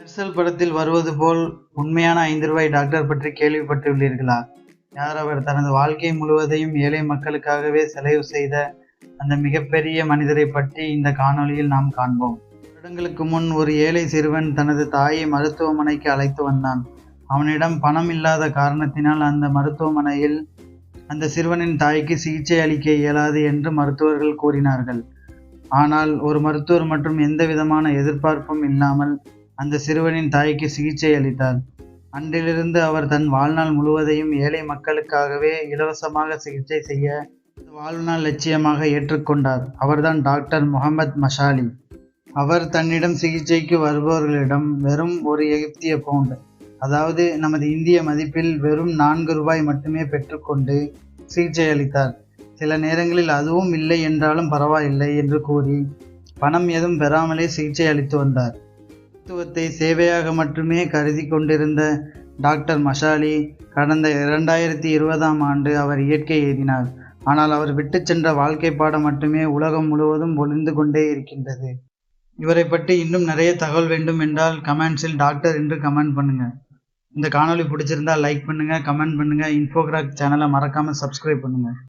மெர்சல் படத்தில் வருவது போல் உண்மையான ஐந்து ரூபாய் டாக்டர் பற்றி கேள்விப்பட்டுள்ளீர்களா? யார் அவர்? தனது வாழ்க்கை முழுவதையும் ஏழை மக்களுக்காகவே செலவு செய்த அந்த மிகப்பெரிய மனிதரை பற்றி இந்த காணொளியில் நாம் காண்போம். வருடங்களுக்கு முன் ஒரு ஏழை சிறுவன் தனது தாயை மருத்துவமனைக்கு அழைத்து வந்தான். அவனிடம் பணம் இல்லாத காரணத்தினால் அந்த மருத்துவமனையில் அந்த சிறுவனின் தாய்க்கு சிகிச்சை அளிக்க இயலாது என்று மருத்துவர்கள் கூறினார்கள். ஆனால் ஒரு மருத்துவர் மற்றும் எந்த விதமான எதிர்பார்ப்பும் இல்லாமல் அந்த சிறுவனின் தாய்க்கு சிகிச்சை அளித்தார் அன்றிலிருந்து அவர் தன் வாழ்நாள் முழுவதையும் ஏழை மக்களுக்காகவே இலவசமாக சிகிச்சை செய்ய வாழ்நாள் லட்சியமாக ஏற்றுக்கொண்டார். அவர்தான் டாக்டர் முகமது மஷாலி அவர் தன்னிடம் சிகிச்சைக்கு வருபவர்களிடம் வெறும் ஒரு எகிப்திய பவுண்ட் அதாவது நமது இந்திய மதிப்பில் வெறும் நான்கு ரூபாய் மட்டுமே பெற்றுக்கொண்டு சிகிச்சை அளித்தார். சில நேரங்களில் அதுவும் இல்லை என்றாலும் பரவாயில்லை என்று கூறி பணம் எதுவும் பெறாமலே சிகிச்சை அளித்து வந்தார். மருத்துவத்தை சேவையாக மட்டுமே கருதி கொண்டிருந்த டாக்டர் மஷாலி கடந்த இரண்டாயிரத்தி இருபதாம் ஆண்டு அவர் இயற்கை எழுதினார். ஆனால் அவர் விட்டு சென்ற வாழ்க்கை பாடம் மட்டுமே உலகம் முழுவதும் ஒளிந்து கொண்டே இருக்கின்றது. இவரை பற்றி இன்னும் நிறைய தகவல் வேண்டும் என்றால் கமெண்ட்ஸில் டாக்டர் என்று கமெண்ட் பண்ணுங்க. இந்த காணொளி பிடிச்சிருந்தா லைக் பண்ணுங்க கமெண்ட் பண்ணுங்க இன்ஃபோகிராக் சேனலை மறக்காம சப்ஸ்கிரைப் பண்ணுங்க.